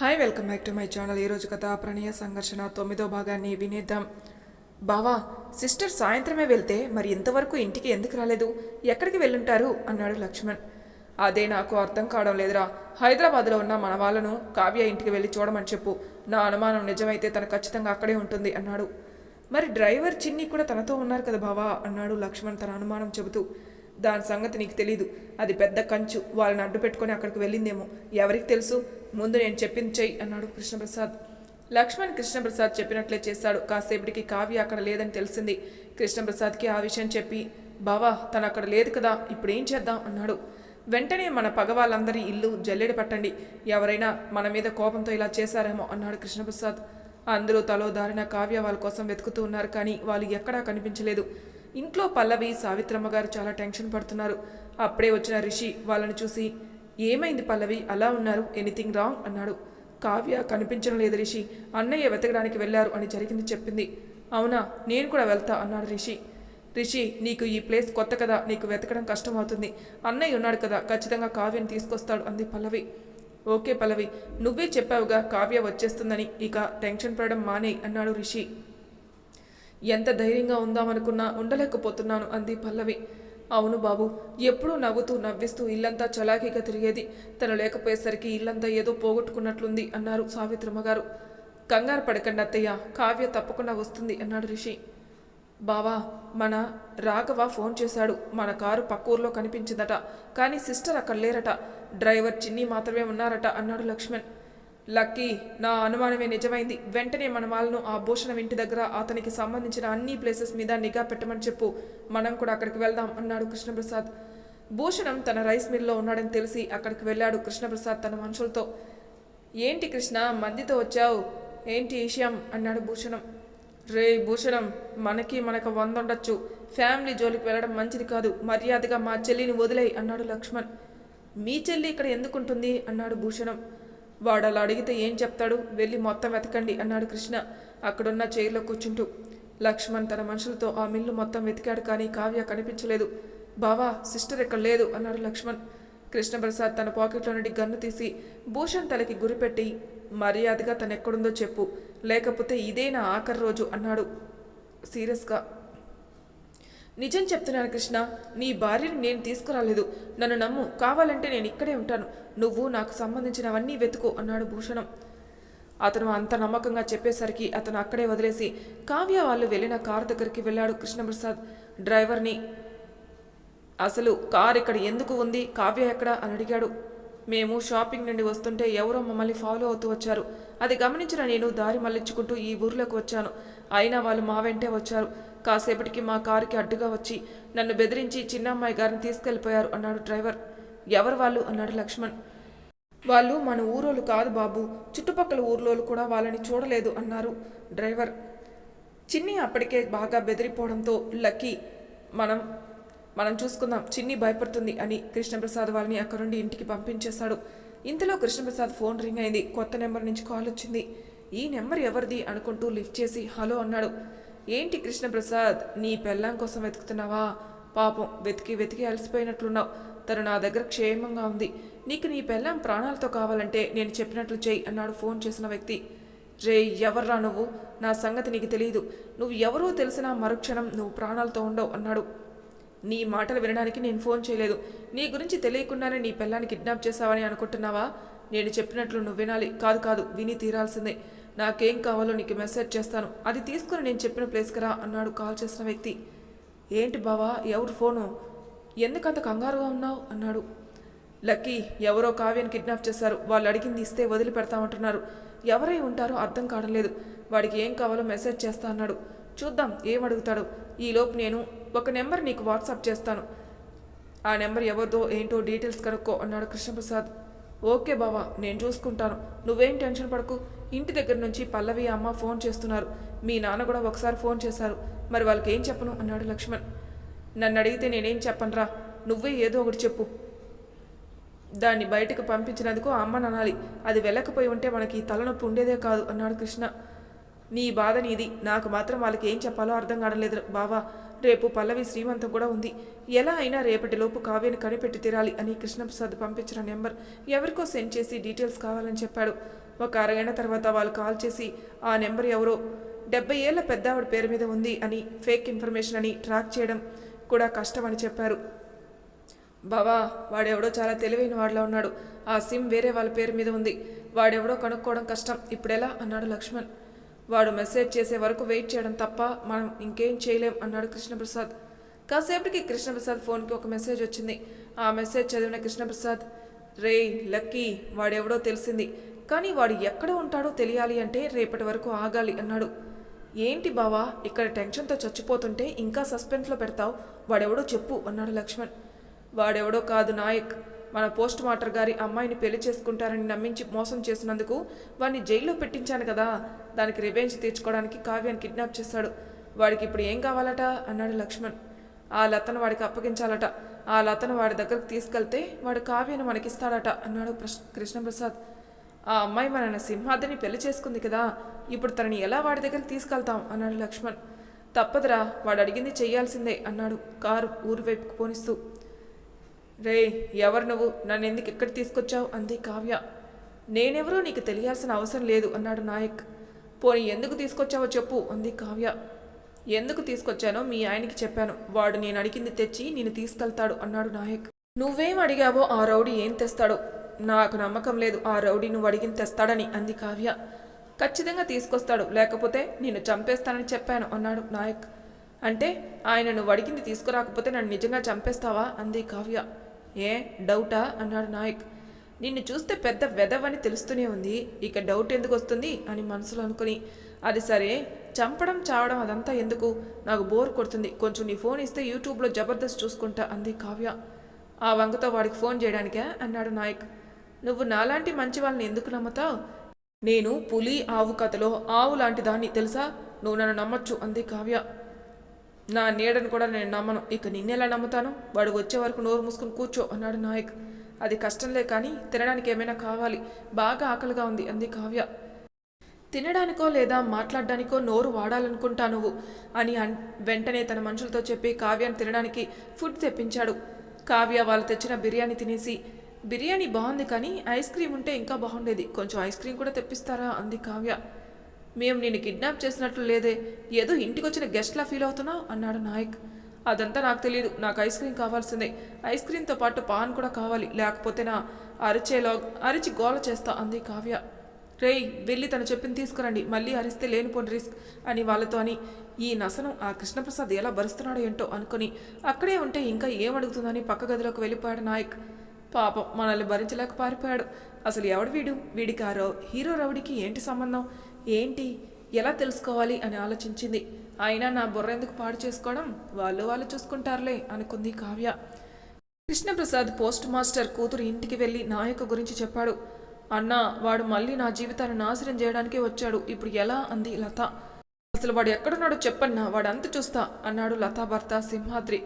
Hi welcome back to my channel ఈరోజు కథ ప్రణయ సంఘర్షణ తొమ్మిదో భాగాన్ని వినేద్దాం. బావా సిస్టర్ సాయంత్రమే వెళ్తే మరి ఇంతవరకు ఇంటికి ఎందుకు రాలేదు? ఎక్కడికి వెళ్ళుంటారు? అన్నాడు లక్ష్మణ్. అదే నాకు అర్థం కావడం లేదురా. హైదరాబాద్లో ఉన్న మన వాళ్ళను కావ్య ఇంటికి వెళ్ళి చూడమని చెప్పు. నా అనుమానం నిజమైతే తను ఖచ్చితంగా అక్కడే ఉంటుంది అన్నాడు. మరి డ్రైవర్ చిన్ని కూడా తనతో ఉన్నారు కదా బావా అన్నాడు లక్ష్మణ్ తన అనుమానం చెబుతూ. దాని సంగతి నీకు తెలీదు. అది పెద్ద కంచు. వాళ్ళని అడ్డు పెట్టుకొని అక్కడికి వెళ్ళిందేమో. ఎవరికి తెలుసు? ముందు నేను చెప్పింది చెయ్యి అన్నాడు కృష్ణప్రసాద్. లక్ష్మణ్ కృష్ణప్రసాద్ చెప్పినట్లే చేశాడు. కాసేపటికి కావ్య అక్కడ లేదని తెలిసింది. కృష్ణప్రసాద్కి ఆ విషయం చెప్పి బావా తను అక్కడ లేదు కదా ఇప్పుడు ఏం చేద్దాం? అన్నాడు. వెంటనే మన పగ వాళ్ళందరి ఇల్లు జల్లెడ పట్టండి. ఎవరైనా మన మీద కోపంతో ఇలా చేశారేమో అన్నాడు కృష్ణప్రసాద్. అందరూ తలో దారిన కావ్య వాళ్ళ కోసం వెతుకుతూ ఉన్నారు కానీ వాళ్ళు ఎక్కడా కనిపించలేదు. ఇంట్లో పల్లవి సావిత్రమ్మ గారు చాలా టెన్షన్ పడుతున్నారు. అప్పుడే వచ్చిన రిషి వాళ్ళని చూసి ఏమైంది పల్లవి? అలా ఉన్నారు? Anything wrong? అన్నాడు. కావ్య కనిపించడం లేదు రిషి. అన్నయ్య వెతకడానికి వెళ్ళారు అని జరిగింది చెప్పింది. అవునా? నేను కూడా వెళ్తా అన్నాడు రిషి. రిషి నీకు ఈ ప్లేస్ కొత్త కదా. నీకు వెతకడం కష్టమవుతుంది. అన్నయ్య ఉన్నాడు కదా. ఖచ్చితంగా కావ్యని తీసుకొస్తాడు అంది పల్లవి. ఓకే పల్లవి. నువ్వే చెప్పావుగా కావ్య వచ్చేస్తుందని. ఇక టెన్షన్ పడడం మానే అన్నాడు రిషి. ఎంత ధైర్యంగా ఉందామనుకున్నా ఉండలేకపోతున్నాను అంది పల్లవి. అవును బాబు ఎప్పుడూ నవ్వుతూ నవ్విస్తూ ఇల్లంతా చలాకీగా తిరిగేది. తను లేకపోయేసరికి ఇల్లంతా ఏదో పోగొట్టుకున్నట్లుంది అన్నారు సావిత్రమ్మ గారు కంగారు పడకండి అత్తయ్య కావ్య తప్పకుండా వస్తుంది అన్నాడు రిషి. బావా మన రాఘవ ఫోన్ చేశాడు. మన కారు పక్క ఊర్లో కనిపించిందట. కానీ సిస్టర్ అక్కడ లేరట. డ్రైవర్ చిన్ని మాత్రమే ఉన్నారట అన్నాడు లక్ష్మణ్. లక్కీ నా అనుమానమే నిజమైంది. వెంటనే మన వాళ్ళను ఆ భూషణం ఇంటి దగ్గర అతనికి సంబంధించిన అన్ని ప్లేసెస్ మీద నిఘా పెట్టమని చెప్పు. మనం కూడా అక్కడికి వెళ్దాం అన్నాడు కృష్ణప్రసాద్. భూషణం తన రైస్ మిల్లో ఉన్నాడని తెలిసి అక్కడికి వెళ్ళాడు కృష్ణప్రసాద్ తన మనుషులతో. ఏంటి కృష్ణ మందితో వచ్చావు? ఏంటి విషయం? అన్నాడు భూషణం. రే భూషణం మనకి మనకు వందండొచ్చు. ఫ్యామిలీ జోలికి వెళ్ళడం మంచిది కాదు. మర్యాదగా మా చెల్లిని వదిలేయి అన్నాడు లక్ష్మణ్. మీ చెల్లి ఇక్కడ ఎందుకుంటుంది? అన్నాడు భూషణం. వాడు అలా అడిగితే ఏం చెప్తాడు? వెళ్ళి మొత్తం వెతకండి అన్నాడు కృష్ణ. అక్కడున్న చైర్లో కూర్చుంటూ. లక్ష్మణ్ తన మనుషులతో ఆ మిల్లు మొత్తం వెతికాడు కానీ కావ్య కనిపించలేదు. బావా సిస్టర్ ఇక్కడ లేదు అన్నాడు లక్ష్మణ్. కృష్ణప్రసాద్ తన పాకెట్లో నుండి గన్ను తీసి భూషణ్ తలకి గురిపెట్టి మర్యాదగా తనెక్కడుందో చెప్పు లేకపోతే ఇదే నా ఆఖరి రోజు అన్నాడు. సీరియస్గా. నిజం చెప్తున్నాను కృష్ణ నీ భార్యని నేను తీసుకురాలేదు. నన్ను నమ్ము కావాలంటే నేను ఇక్కడే ఉంటాను. నువ్వు నాకు సంబంధించినవన్నీ వెతుకు అన్నాడు భూషణం. అతను అంత నమ్మకంగా చెప్పేసరికి అతను అక్కడే వదిలేసి కావ్య వాళ్ళు వెళ్ళిన కారు దగ్గరికి వెళ్ళాడు కృష్ణప్రసాద్. డ్రైవర్ని అసలు కార్ ఇక్కడ ఎందుకు ఉంది? కావ్య ఎక్కడ? అని అడిగాడు. మేము షాపింగ్ నుండి వస్తుంటే ఎవరో మమ్మల్ని ఫాలో అవుతూ వచ్చారు. అది గమనించిన నేను దారి మళ్ళించుకుంటూ ఈ ఊర్లోకి వచ్చాను. అయినా వాళ్ళు మా వెంటే వచ్చారు. కాసేపటికి మా కారుకి అడ్డుగా వచ్చి నన్ను బెదిరించి చిన్నమ్మాయి గారిని తీసుకెళ్ళిపోయారు అన్నాడు డ్రైవర్. ఎవరు వాళ్ళు? అన్నాడు లక్ష్మణ్. వాళ్ళు మన ఊరోళ్ళు కాదు బాబు. చుట్టుపక్కల ఊర్లోళ్ళు కూడా వాళ్ళని చూడలేదు అన్నారు డ్రైవర్. చిన్ని అప్పటికే బాగా బెదిరిపోవడంతో లక్కీ మనం మనం చూసుకుందాం చిన్ని భయపడుతుంది అని కృష్ణప్రసాద్ వాళ్ళని అక్కడ నుండి ఇంటికి పంపించేశాడు. ఇంతలో కృష్ణప్రసాద్ ఫోన్ రింగ్ అయింది. కొత్త నెంబర్ నుంచి కాల్ వచ్చింది. ఈ నెంబర్ ఎవరిది? అనుకుంటూ లిఫ్ట్ చేసి హలో అన్నాడు. ఏంటి కృష్ణప్రసాద్? నీ పెళ్ళాం కోసం వెతుకుతున్నావా? పాపం వెతికి వెతికి అలసిపోయినట్లున్నావు. తను నా దగ్గర క్షేమంగా ఉంది. నీకు నీ పెళ్ళాం ప్రాణాలతో కావాలంటే నేను చెప్పినట్లు చేయి అన్నాడు ఫోన్ చేసిన వ్యక్తి. రే ఎవర్రా నువ్వు? నా సంగతి నీకు తెలియదు నువ్వు ఎవరో తెలిసినా మరుక్షణం నువ్వు ప్రాణాలతో ఉండవు అన్నాడు. నీ మాటలు వినడానికి నేను ఫోన్ చేయలేదు. నీ గురించి తెలియకుండానే నీ పిల్లాన్ని కిడ్నాప్ చేశావని అనుకుంటున్నావా? నేను చెప్పినట్లు నువ్వు వినాలి. కాదు కాదు విని తీరాల్సిందే. నాకేం కావాలో నీకు మెసేజ్ చేస్తాను. అది తీసుకుని నేను చెప్పిన ప్లేస్కి రా అన్నాడు కాల్ చేసిన వ్యక్తి. ఏంటి బావా ఎవరు ఫోను? ఎందుకంత కంగారుగా ఉన్నావు? అన్నాడు. లక్కీ ఎవరో కావ్యను కిడ్నాప్ చేశారు. వాళ్ళు అడిగింది ఇస్తే వదిలిపెడతామంటున్నారు. ఎవరై ఉంటారో అర్థం కావడం లేదు. వాడికి ఏం కావాలో మెసేజ్ చేస్తా అన్నాడు. చూద్దాం ఏం అడుగుతాడు? ఈలోపు నేను ఒక నెంబర్ నీకు వాట్సాప్ చేస్తాను. ఆ నెంబర్ ఎవరిదో ఏంటో డీటెయిల్స్ కనుక్కో అన్నాడు కృష్ణప్రసాద్. ఓకే బావా నేను చూసుకుంటాను. నువ్వేం టెన్షన్ పడకు. ఇంటి దగ్గర నుంచి పల్లవి అమ్మ ఫోన్ చేస్తున్నారు. మీ నాన్న కూడా ఒకసారి ఫోన్ చేశారు. మరి వాళ్ళకి ఏం చెప్పను? అన్నాడు లక్ష్మణ్. నన్ను అడిగితే నేనేం చెప్పనురా? నువ్వే ఏదో ఒకటి చెప్పు. దాన్ని బయటకు పంపించినందుకు అమ్మ అనాలి అది వెళ్ళకపోయి ఉంటే మనకి తలనొప్పి ఉండేదే కాదు అన్నాడు కృష్ణ. నీ బాధ నీది. నాకు మాత్రం వాళ్ళకి ఏం చెప్పాలో అర్థం కావట్లేదు బావా రేపు పల్లవి శ్రీమంతం కూడా ఉంది. ఎలా అయినా రేపటిలోపు కావ్యని కనిపెట్టి తీరాలి అని కృష్ణప్రసాద్ పంపించిన నెంబర్ ఎవరికో సెండ్ చేసి డీటెయిల్స్ కావాలని చెప్పాడు. ఒక అరగంట తర్వాత వాళ్ళు కాల్ చేసి ఆ నెంబర్ ఎవరో? డెబ్బై ఏళ్ళ పెద్దావిడ పేరు మీద ఉంది అని ఫేక్ ఇన్ఫర్మేషన్ అని ట్రాక్ చేయడం కూడా కష్టమని చెప్పారు. బావా వాడెవడో చాలా తెలివైన వాడిలో ఉన్నాడు. ఆ సిమ్ వేరే వాళ్ళ పేరు మీద ఉంది. వాడెవడో కనుక్కోవడం కష్టం. ఇప్పుడెలా? అన్నాడు లక్ష్మణ్. వాడు మెసేజ్ చేసే వరకు వెయిట్ చేయడం తప్ప మనం ఇంకేం చేయలేం అన్నాడు కృష్ణప్రసాద్. కాసేపటికి కృష్ణప్రసాద్ ఫోన్కి ఒక మెసేజ్ వచ్చింది. ఆ మెసేజ్ చదివిన కృష్ణప్రసాద్ రే లక్కీ వాడెవడో తెలిసింది. కానీ వాడు ఎక్కడ ఉంటాడో తెలియాలి అంటే రేపటి వరకు ఆగాలి అన్నాడు. ఏంటి బావా ఇక్కడ టెన్షన్తో చచ్చిపోతుంటే ఇంకా సస్పెన్స్లో పెడతావు? వాడెవడో చెప్పు అన్నాడు లక్ష్మణ్. వాడెవడో కాదు నాయక్. మన పోస్ట్ మాస్టర్ గారి అమ్మాయిని పెళ్ళి చేసుకుంటారని నమ్మించి మోసం చేసినందుకు వాడిని జైల్లో పెట్టించాను కదా. దానికి రివెంజ్ తీర్చుకోవడానికి కావ్యాన్ని కిడ్నాప్ చేశాడు. వాడికి ఇప్పుడు ఏం కావాలట? అన్నాడు లక్ష్మణ్. ఆ లతను వాడికి అప్పగించాలట. ఆ లతను వాడి దగ్గరకు తీసుకెళ్తే వాడు కావ్యను మనకిస్తాడట అన్నాడు కృష్ణప్రసాద్. ఆ అమ్మాయి మన సింహాద్రిని పెళ్ళి చేసుకుంది కదా. ఇప్పుడు తనని ఎలా వాడి దగ్గరికి తీసుకెళ్తాం? అన్నాడు లక్ష్మణ్. తప్పదురా వాడు అడిగింది చేయాల్సిందే అన్నాడు కారు ఊరు వైపుకు పోనిస్తూ. రే ఎవరు నువ్వు? నన్ను ఎందుకు ఇక్కడ తీసుకొచ్చావు? అంది కావ్య. నేనెవరో నీకు తెలియాల్సిన అవసరం లేదు అన్నాడు నాయక్. పోనీ ఎందుకు తీసుకొచ్చావో చెప్పు అంది కావ్య. ఎందుకు తీసుకొచ్చానో మీ ఆయనకి చెప్పాను. వాడు నేను అడిగింది తెచ్చి నేను తీసుకెళ్తాడు అన్నాడు నాయక్. నువ్వేం అడిగావో ఆ రౌడీ ఏం తెస్తాడో? నాకు నమ్మకం లేదు ఆ రౌడీ నువ్వు అడిగింది తెస్తాడని అంది కావ్య. ఖచ్చితంగా తీసుకొస్తాడు లేకపోతే నేను చంపేస్తానని చెప్పాను అన్నాడు నాయక్. అంటే ఆయన నువ్వు అడిగింది తీసుకురాకపోతే నన్ను నిజంగా చంపేస్తావా? అంది కావ్య. ఏ డౌటా? అన్నాడు నాయక్. నిన్ను చూస్తే పెద్ద వెదవని తెలుస్తూనే ఉంది. ఇక డౌట్ ఎందుకు వస్తుంది అని మనసులో అనుకుని. అది సరే చంపడం చావడం అదంతా ఎందుకు? నాకు బోర్ కొడుతుంది. కొంచెం నీ ఫోన్ ఇస్తే యూట్యూబ్లో జబర్దస్త్ చూసుకుంటా అంది కావ్య. ఆ వంకతో వాడికి ఫోన్ చేయడానికే? అన్నాడు నాయక్. నువ్వు నాలాంటి మంచి వాళ్ళని ఎందుకు నమ్ముతావు? నేను పులి ఆవు కథలో ఆవు లాంటి దాన్ని తెలుసా? నువ్వు నన్ను నమ్మొచ్చు అంది కావ్య. నా నీడను కూడా నేను నమ్మను. ఇక నిన్నెలా నమ్ముతాను? వాడు వచ్చే వరకు నోరు మూసుకుని కూర్చో అన్నాడు నాయక్. అది కష్టంలే కానీ తినడానికి ఏమైనా కావాలి. బాగా ఆకలిగా ఉంది అంది కావ్య. తినడానికో లేదా మాట్లాడడానికో నోరు వాడాలనుకుంటా నువ్వు అని అన్ వెంటనే తన మనుషులతో చెప్పి కావ్యాన్ని తినడానికి ఫుడ్ తెప్పించాడు. కావ్య వాళ్ళు తెచ్చిన బిర్యానీ తినేసి బిర్యానీ బాగుంది కానీ ఐస్ క్రీమ్ ఉంటే ఇంకా బాగుండేది. కొంచెం ఐస్ క్రీమ్ కూడా తెప్పిస్తారా? అంది కావ్య. మేము నేను కిడ్నాప్ చేసినట్లు లేదే ఏదో ఇంటికి వచ్చిన గెస్ట్లా ఫీల్ అవుతున్నావు? అన్నాడు నాయక్. అదంతా నాకు తెలియదు నాకు ఐస్ క్రీమ్ కావాల్సిందే. ఐస్ క్రీమ్తో పాటు పాన్ కూడా కావాలి లేకపోతే నా అరిచేలో అరిచి గోల చేస్తా అంది కావ్య. రేయ్ వెళ్ళి తను చెప్పింది తీసుకురండి మళ్ళీ అరిస్తే లేనిపోని రిస్క్ అని వాళ్ళతో అని. ఈ నసనం ఆ కృష్ణప్రసాద్ ఎలా భరిస్తున్నాడో ఏంటో అనుకుని అక్కడే ఉంటే ఇంకా ఏం అడుగుతుందని పక్క గదిలోకి వెళ్ళిపోయాడు నాయక్. పాపం మనల్ని భరించలేక పారిపోయాడు. అసలు ఎవడు వీడు? వీడికి ఆ హీరో రౌడికి ఏంటి సంబంధం? ఏంటి? ఎలా తెలుసుకోవాలి? అని ఆలోచించింది. అయినా నా బుర్ర ఎందుకు పాడు చేసుకోవడం? వాళ్ళు వాళ్ళు చూసుకుంటారులే అనుకుంది కావ్య. కృష్ణప్రసాద్ పోస్ట్ మాస్టర్ కూతురు ఇంటికి వెళ్ళి నాయక గురించి చెప్పాడు. అన్నా వాడు మళ్ళీ నా జీవితాన్ని నాశనం చేయడానికి వచ్చాడు. ఇప్పుడు ఎలా? అంది లత. అసలు వాడు ఎక్కడున్నాడో చెప్పన్నా వాడంత చూస్తా అన్నాడు లతా భర్త సింహాద్రి.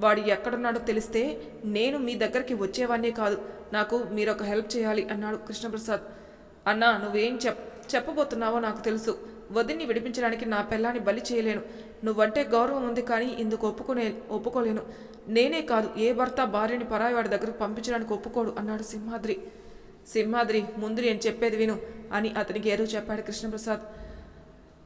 వాడు ఎక్కడున్నాడో తెలిస్తే నేను మీ దగ్గరికి వచ్చేవాన్నే కాదు. నాకు మీరు ఒక హెల్ప్ చేయాలి అన్నాడు కృష్ణప్రసాద్. అన్నా నువ్వేం చెప్ చెప్పబోతున్నావో నాకు తెలుసు. వదిన్ని విడిపించడానికి నా పిల్లాన్ని బలి చేయలేను. నువ్వంటే గౌరవం ఉంది కానీ ఇందుకు ఒప్పుకునే ఒప్పుకోలేను. నేనే కాదు ఏ భర్త భార్యని పరాయివాడి దగ్గరకు పంపించడానికి ఒప్పుకోడు అన్నాడు సింహాద్రి. సింహాద్రి ముందు నేను చెప్పేది విను అని అతనికి ఏదో చెప్పాడు కృష్ణప్రసాద్.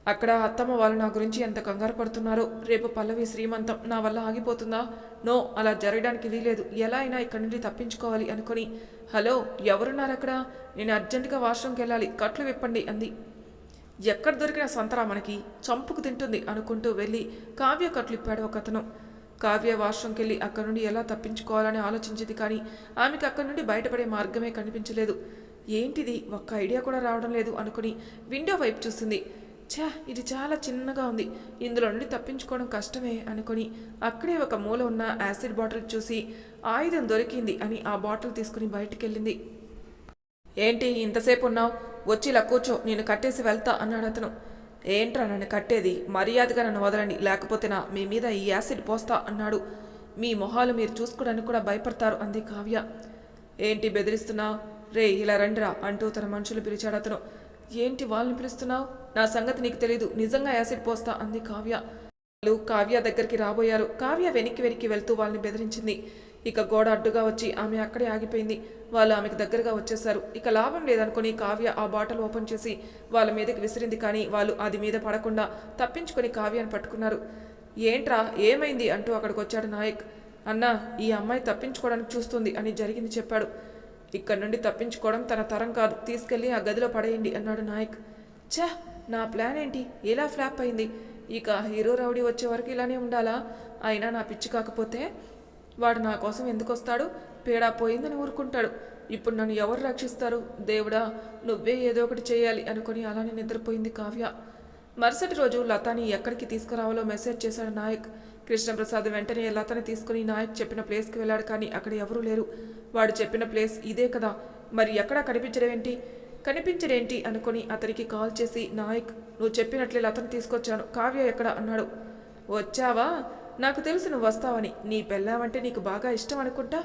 అక్కడ అత్తమ్మ వాళ్ళు నా గురించి ఎంత కంగారు పడుతున్నారో? రేపు పల్లవి శ్రీమంతం నా వల్ల ఆగిపోతుందా? నో అలా జరగడానికి వీలేదు ఎలా అయినా ఇక్కడి నుండి తప్పించుకోవాలి అనుకుని. హలో ఎవరున్నారు అక్కడ నేను అర్జెంటుగా వాష్రూమ్కి వెళ్ళాలి. కట్లు విప్పండి అంది. ఎక్కడ దొరికిన సంతరా మనకి? చంపుకు తింటుంది అనుకుంటూ వెళ్ళి కావ్య కట్లు ఇప్పాడు ఒకతను. కావ్య వాష్రూమ్కి వెళ్ళి అక్కడి నుండి ఎలా తప్పించుకోవాలని ఆలోచించింది కానీ ఆమెకు అక్కడి నుండి బయటపడే మార్గమే కనిపించలేదు. ఏంటిది? ఒక్క ఐడియా కూడా రావడం లేదు అనుకుని విండో వైపు చూసింది. ఛా ఇది చాలా చిన్నగా ఉంది. ఇందులో నుండి తప్పించుకోవడం కష్టమే అనుకుని అక్కడే ఒక మూల ఉన్న యాసిడ్ బాటిల్ చూసి ఆయుధం దొరికింది అని ఆ బాటిల్ తీసుకుని బయటికి వెళ్ళింది ఏంటి ఇంతసేపు ఉన్నావు? వచ్చి ఇలా కూర్చో నేను కట్టేసి వెళ్తా అన్నాడు అతను. ఏంట్రా నన్ను కట్టేది? మర్యాదగా నన్ను వదలండి లేకపోతే నా మీ మీద ఈ యాసిడ్ పోస్తా అన్నాడు. మీ మొహాలు మీరు చూసుకోవడానికి కూడా భయపడతారు అంది కావ్య. ఏంటి బెదిరిస్తున్నావు? రే ఇలా రండిరా అంటూ తన మనుషులు పిలిచాడు అతను. ఏంటి వాళ్ళని పిలుస్తున్నావు? నా సంగతి నీకు తెలీదు. నిజంగా యాసిడ్ పోస్తా అంది కావ్య. వాళ్ళు కావ్య దగ్గరికి రాబోయారు. కావ్య వెనక్కి వెనక్కి వెళ్తూ వాళ్ళని బెదిరించింది. ఇక గోడ అడ్డుగా వచ్చి ఆమె అక్కడే ఆగిపోయింది. వాళ్ళు ఆమెకు దగ్గరగా వచ్చేశారు. ఇక లాభం లేదనుకుని కావ్య ఆ బాటల్ ఓపెన్ చేసి వాళ్ళ మీదకి విసిరింది కానీ వాళ్ళు అది మీద పడకుండా తప్పించుకొని కావ్యాన్ని పట్టుకున్నారు. ఏంట్రా? ఏమైంది? అంటూ అక్కడికి వచ్చాడు నాయక్. అన్నా ఈ అమ్మాయి తప్పించుకోవడానికి చూస్తుంది అని జరిగింది చెప్పాడు. ఇక్కడ నుండి తప్పించుకోవడం తన తరం కాదు. తీసుకెళ్ళి ఆ గదిలో పడేయండి అన్నాడు నాయక్. ఛా! నా ప్లాన్ ఏంటి? ఎలా ఫ్లాప్ అయింది? ఇక హీరో రౌడీ వచ్చే వరకు ఇలానే ఉండాలా? అయినా నా పిచ్చి కాకపోతే వాడు నా కోసం ఎందుకు వస్తాడు పేడా పోయిందని ఊరుకుంటాడు. ఇప్పుడు నన్ను ఎవరు రక్షిస్తారు? దేవుడా నువ్వే ఏదో ఒకటి చేయాలి అనుకుని అలానే నిద్రపోయింది కావ్య. మరుసటి రోజు లతాని ఎక్కడికి తీసుకురావాలో మెసేజ్ చేశాడు నాయక్. కృష్ణప్రసాద్ వెంటనే లతని తీసుకుని నాయక్ చెప్పిన ప్లేస్కి వెళ్ళాడు కానీ అక్కడ ఎవరూ లేరు. వాడు చెప్పిన ప్లేస్ ఇదే కదా. మరి ఎక్కడా కనిపించడం ఏంటి కనిపించడేంటి అనుకుని అతనికి కాల్ చేసి నాయక్ నువ్వు చెప్పినట్లే లతను తీసుకొచ్చాను. కావ్య ఎక్కడ? అన్నాడు. వచ్చావా? నాకు తెలుసు నువ్వు వస్తావని. నీ పెళ్ళామంటే నీకు బాగా ఇష్టం అనుకుంటా?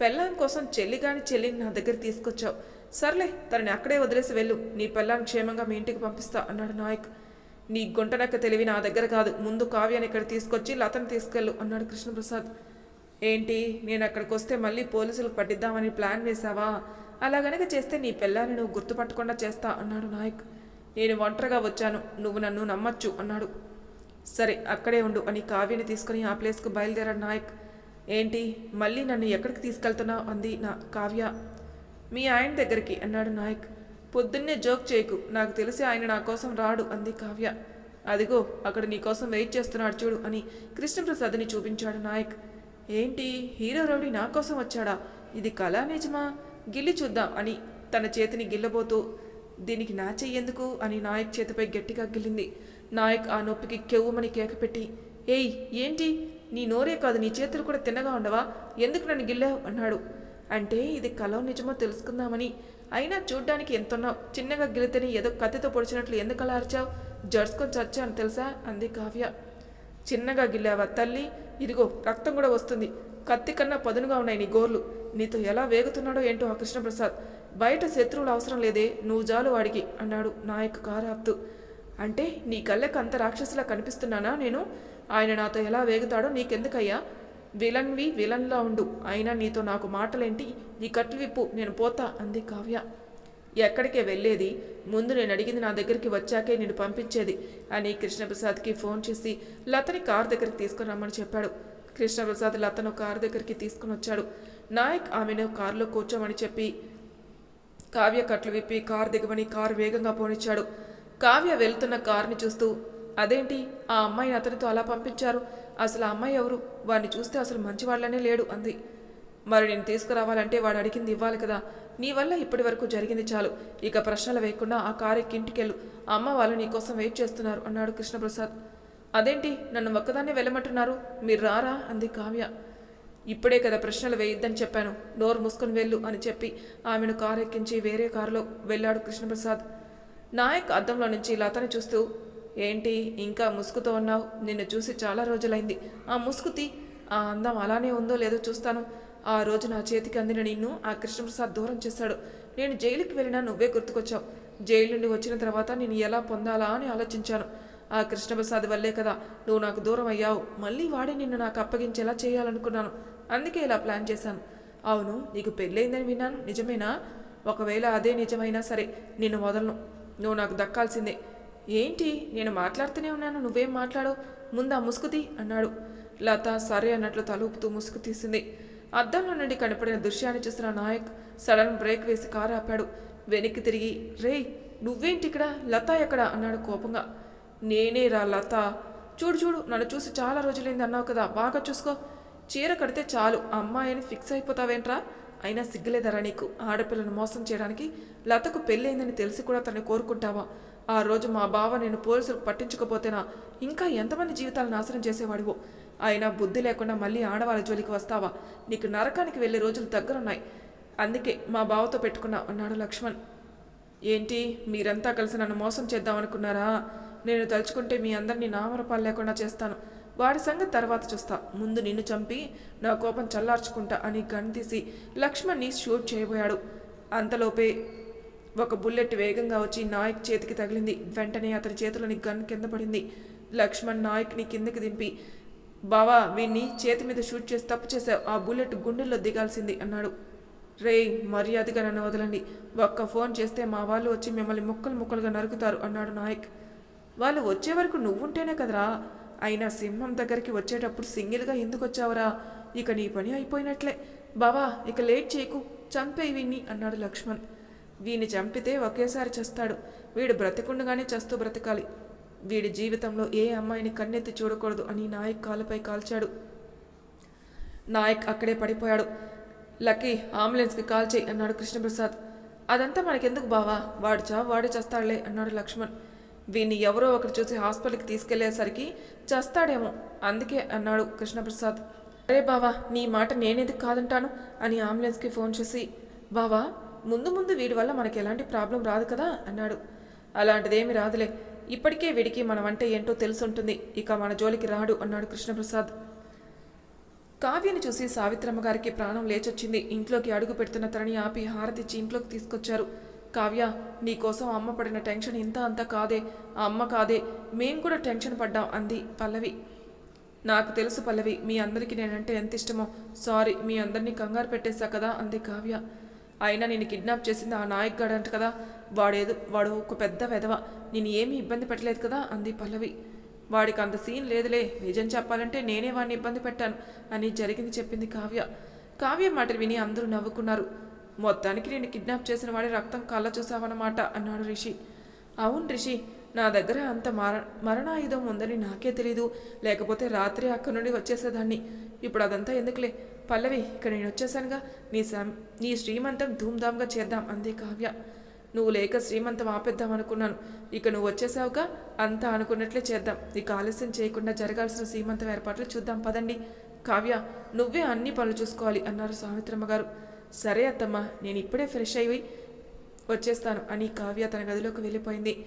పెళ్ళాం కోసం చెల్లి గాని చెల్లిని నా దగ్గర తీసుకొచ్చావు. సర్లే తనని అక్కడే వదిలేసి వెళ్ళు. నీ పెళ్ళాన్ని క్షేమంగా మీ ఇంటికి పంపిస్తా అన్నాడు నాయక్. నీ గుంటనక్క తెలివి నా దగ్గర కాదు. ముందు కావ్యాన్ని ఇక్కడ తీసుకొచ్చి లతను తీసుకెళ్ళు అన్నాడు కృష్ణప్రసాద్. ఏంటి? నేను అక్కడికి వస్తే మళ్ళీ పోలీసులకు పట్టిద్దామని ప్లాన్ వేశావా? అలా గనక చేస్తే నీ పిల్లాన్ని నువ్వు గుర్తుపట్టకుండా చేస్తా అన్నాడు నాయక్. నేను ఒంటరిగా వచ్చాను. నువ్వు నన్ను నమ్మచ్చు అన్నాడు. సరే అక్కడే ఉండు అని కావ్యని తీసుకుని ఆ ప్లేస్కు బయలుదేరాడు నాయక్. ఏంటి? మళ్ళీ నన్ను ఎక్కడికి తీసుకెళ్తున్నావు? అంది నా కావ్య. మీ ఆయన దగ్గరికి అన్నాడు నాయక్. పొద్దున్నే జోక్ చేయకు. నాకు తెలిసి ఆయన నా కోసం రాడు అంది కావ్య. అదిగో అక్కడ నీ కోసం వెయిట్ చేస్తున్నాడు చూడు అని కృష్ణప్రసాద్ని చూపించాడు నాయక్. ఏంటి? హీరో రౌడీ నా కోసం వచ్చాడా? ఇది కళా నిజమా? గిల్లి చూద్దాం అని తన చేతిని గిల్లబోతూ దీనికి నా చెయ్యేందుకు అని నాయక్ చేతిపై గట్టిగా గిల్లింది. నాయక్ ఆ నొప్పికి కెవ్వుమని కేకపెట్టి ఏయ్ ఏంటి? నీ నోరే కాదు నీ చేతులు కూడా తిన్నగా ఉండవా? ఎందుకు నన్ను గిల్లావు? అన్నాడు. అంటే ఇది కలో నిజమో తెలుసుకుందామని అయినా చూడ్డానికి ఎంతున్నావు చిన్నగా గిలితని ఏదో కత్తితో పొడిచినట్లు ఎందుకు అలా అరిచావు? జడ్స్కొని చచ్చాను తెలుసా? అంది కావ్య. చిన్నగా గిల్లావా తల్లి? ఇదిగో రక్తం కూడా వస్తుంది. కత్తి కన్నా పదునుగా ఉన్నాయి నీ గోర్లు. నీతో ఎలా వేగుతున్నాడో ఏంటో ఆ కృష్ణప్రసాద్. బయట శత్రువులు అవసరం లేదే నువ్వు జాలు వాడికి అన్నాడు నాయక్ కారాప్తు. అంటే నీ కళ్ళకు అంత రాక్షసులా కనిపిస్తున్నానా నేను? ఆయన నాతో ఎలా వేగుతాడో నీకెందుకయ్యా? విలన్వి విలన్లా ఉండు. అయినా నీతో నాకు మాటలేంటి? నీ కట్లు విప్పు నేను పోతా అంది కావ్య. ఎక్కడికే వెళ్ళేది? ముందు నేను అడిగింది నా దగ్గరికి వచ్చాకే నేను పంపించేది అని కృష్ణప్రసాద్కి ఫోన్ చేసి లతని కారు దగ్గరికి తీసుకుని రమ్మని చెప్పాడు. కృష్ణప్రసాద్ లతను కారు దగ్గరికి తీసుకుని వచ్చాడు. నాయక్ ఆమెను కారులో కూర్చోమని చెప్పి కావ్య కట్లు విప్పి కారు దిగమని కారు వేగంగా పోనిచ్చాడు. కావ్య వెళ్తున్న కారుని చూస్తూ అదేంటి? ఆ అమ్మాయిని అతనితో అలా పంపించారు? అసలు ఆ అమ్మాయి ఎవరు? వాడిని చూస్తే అసలు మంచివాళ్ళనే లేడు అంది. మరి నేను తీసుకురావాలంటే వాడు అడిగింది ఇవ్వాలి కదా. నీ వల్ల ఇప్పటి వరకు జరిగింది చాలు. ఇక ప్రశ్నలు వేయకుండా ఆ కారు ఎక్కి ఇంటికెళ్ళు అమ్మ వాళ్ళు నీ కోసం వెయిట్ చేస్తున్నారు అన్నాడు కృష్ణప్రసాద్. అదేంటి? నన్ను ఒక్కదాన్నే వెళ్ళమంటున్నారు? మీరు రారా? అంది కావ్య. ఇప్పుడే కదా ప్రశ్నలు వేయొద్దని చెప్పాను. నోరు మూసుకొని వెళ్ళు అని చెప్పి ఆమెను కారు ఎక్కించి వేరే కారులో వెళ్ళాడు కృష్ణప్రసాద్. నాయక్ అద్దంలో నుంచి లతని చూస్తూ ఏంటి ఇంకా ముసుగుతో ఉన్నావు? నిన్ను చూసి చాలా రోజులైంది. ఆ ముసుగుతి ఆ అందం అలానే ఉందో లేదో చూస్తాను. ఆ రోజు నా చేతికి అందిన నిన్ను ఆ కృష్ణప్రసాద్ దూరం చేశాడు. నేను జైలుకి వెళ్ళినా నువ్వే గుర్తుకొచ్చావు. జైలు నుండి వచ్చిన తర్వాత నేను ఎలా పొందాలా అని ఆలోచించాను. ఆ కృష్ణప్రసాద్ వల్లే కదా నువ్వు నాకు దూరం అయ్యావు. మళ్ళీ వాడే నిన్ను నాకు అప్పగించేలా చేయాలనుకున్నాను. అందుకే ఇలా ప్లాన్ చేశాను. అవును నీకు పెళ్ళైందని విన్నాను. నిజమేనా? ఒకవేళ అదే నిజమైనా సరే నిన్ను వదలను. నువ్వు నాకు దక్కాల్సిందే. ఏంటి? నేను మాట్లాడుతూనే ఉన్నాను నువ్వేం మాట్లాడు ముందు ఆ అన్నాడు. లత సరే అన్నట్లు తలుపుతూ ముసుగు తీసింది. అద్దంలో నుండి కనపడిన దృశ్యాన్ని చూసిన నాయక్ సడన్ బ్రేక్ వేసి కారు ఆపాడు. వెనక్కి తిరిగి రేయ్ నువ్వేంటి ఇక్కడ? లత ఎక్కడ? అన్నాడు కోపంగా. నేనే రా లత. చూడు చూడు నన్ను చూసి చాలా రోజులైంది అన్నావు కదా బాగా చూసుకో. చీర కడితే చాలు అమ్మాయిని ఫిక్స్ అయిపోతావేంట్రా? అయినా సిగ్గులేదరా నీకు? ఆడపిల్లను మోసం చేయడానికి లతకు పెళ్ళైందని తెలిసి కూడా తను కోరుకుంటావా? ఆ రోజు మా బావ నేను పోలీసులకు పట్టించకపోతేనా ఇంకా ఎంతమంది జీవితాలు నాశనం చేసేవాడివో? అయినా బుద్ధి లేకుండా మళ్ళీ ఆడవాళ్ళ జోలికి వస్తావా? నీకు నరకానికి వెళ్ళే రోజులు దగ్గరున్నాయి. అందుకే మా బావతో పెట్టుకున్నా అన్నాడు లక్ష్మణ్. ఏంటి? మీరంతా కలిసి నన్ను మోసం చేద్దామనుకున్నారా? నేను తలుచుకుంటే మీ అందరినీ నామరపాలు లేకుండా చేస్తాను. వాడి సంగతి తర్వాత చూస్తా. ముందు నిన్ను చంపి నా కోపం చల్లార్చుకుంటా అని గన్ తీసి లక్ష్మణ్ని షూట్ చేయబోయాడు. అంతలోపే ఒక బుల్లెట్ వేగంగా వచ్చి నాయక్ చేతికి తగిలింది. వెంటనే అతని చేతిలోని గన్ కింద పడింది. లక్ష్మణ్ నాయక్ని కిందకి దింపి బావా వీణ్ణి చేతి మీద షూట్ చేసి తప్పు చేశావు. ఆ బుల్లెట్ గుండెల్లో దిగాల్సింది అన్నాడు. రేయ్ మర్యాదగా నన్ను వదలండి. ఒక్క ఫోన్ చేస్తే మా వాళ్ళు వచ్చి మిమ్మల్ని ముక్కలు ముక్కలుగా నరుకుతారు అన్నాడు నాయక్. వాళ్ళు వచ్చే వరకు నువ్వుంటేనే కదరా. అయినా సింహం దగ్గరికి వచ్చేటప్పుడు సింగిల్గా ఎందుకు వచ్చావురా? ఇక నీ పని అయిపోయినట్లే. బావా ఇక లేట్ చేయకు. చంపే వీణ్ణి అన్నాడు లక్ష్మణ్. వీని చంపితే ఒకేసారి చస్తాడు. వీడు బ్రతికుండగానే చేస్తూ బ్రతకాలి. వీడి జీవితంలో ఏ అమ్మాయిని కన్నెత్తి చూడకూడదు అని నాయక్ కాలుపై కాల్చాడు. నాయక్ అక్కడే పడిపోయాడు. లక్కీ అంబులెన్స్కి కాల్ చేయి అన్నాడు కృష్ణప్రసాద్. అదంతా మనకెందుకు బావా? వాడు చావు వాడే చేస్తాడులే అన్నాడు లక్ష్మణ్. వీణ్ణి ఎవరో ఒకరు చూసి హాస్పిటల్కి తీసుకెళ్ళేసరికి చస్తాడేమో అందుకే అన్నాడు కృష్ణప్రసాద్. అరే బావా నీ మాట నేనేది కాదంటాను? అని అంబులెన్స్కి ఫోన్ చేసి బావా ముందు ముందు వీడి వల్ల మనకి ఎలాంటి ప్రాబ్లం రాదు కదా అన్నాడు. అలాంటిదేమి రాదులే. ఇప్పటికే వీడికి మనం అంటే ఏంటో తెలుసుంటుంది. ఇక మన జోలికి రాడు అన్నాడు కృష్ణప్రసాద్. కావ్యని చూసి సావిత్రమ్మ గారికి ప్రాణం లేచొచ్చింది. ఇంట్లోకి అడుగు పెడుతున్న తనని ఆపి హారతిచ్చి ఇంట్లోకి తీసుకొచ్చారు. కావ్య నీకోసం అమ్మ పడిన టెన్షన్ ఇంత అంతా కాదే. ఆ అమ్మ కాదే. మేం కూడా టెన్షన్ పడ్డాం అంది పల్లవి. నాకు తెలుసు పల్లవి మీ అందరికీ నేనంటే ఎంత ఇష్టమో. సారీ మీ అందరినీ కంగారు పెట్టేశా కదా అంది కావ్య. అయినా నేను కిడ్నాప్ చేసింది ఆ నాయక్ గాడు అంట కదా. వాడేదో వాడు ఒక పెద్ద వెధవ. నేను ఏమీ ఇబ్బంది పెట్టలేదు కదా అంది పల్లవి. వాడికి అంత సీన్ లేదులే. నిజం చెప్పాలంటే నేనే వాడిని ఇబ్బంది పెట్టాను అని జరిగింది చెప్పింది కావ్య. కావ్య మాటలు విని అందరూ నవ్వుకున్నారు. మొత్తానికి నేను కిడ్నాప్ చేసిన వాడి రక్తం కళ్ళ చూసావన్నమాట అన్నాడు రిషి. అవును రిషి. నా దగ్గర అంత మర మరణాయుధం ఉందని నాకే తెలీదు. లేకపోతే రాత్రి అక్కడి నుండి వచ్చేసేదాన్ని. ఇప్పుడు అదంతా ఎందుకులే? పల్లవి ఇక్కడ నేను వచ్చేసానుగా. నీ సం నీ శ్రీమంతం ధూమ్ధామ్గా చేద్దాం అంది కావ్య. నువ్వు లేక శ్రీమంతం ఆపేద్దాం అనుకున్నాను. ఇక నువ్వు వచ్చేసావుగా? అంతా అనుకున్నట్లే చేద్దాం. ఇక ఆలస్యం చేయకుండా జరగాల్సిన శ్రీమంతం ఏర్పాట్లు చూద్దాం పదండి. కావ్య నువ్వే అన్ని పనులు చూసుకోవాలి అన్నారు సావిత్రమ్మ గారు సరే అత్తమ్మ నేను ఇప్పుడే ఫ్రెష్ అయ్యి వచ్చేస్తాను అని కావ్య తన గదిలోకి వెళ్ళిపోయింది.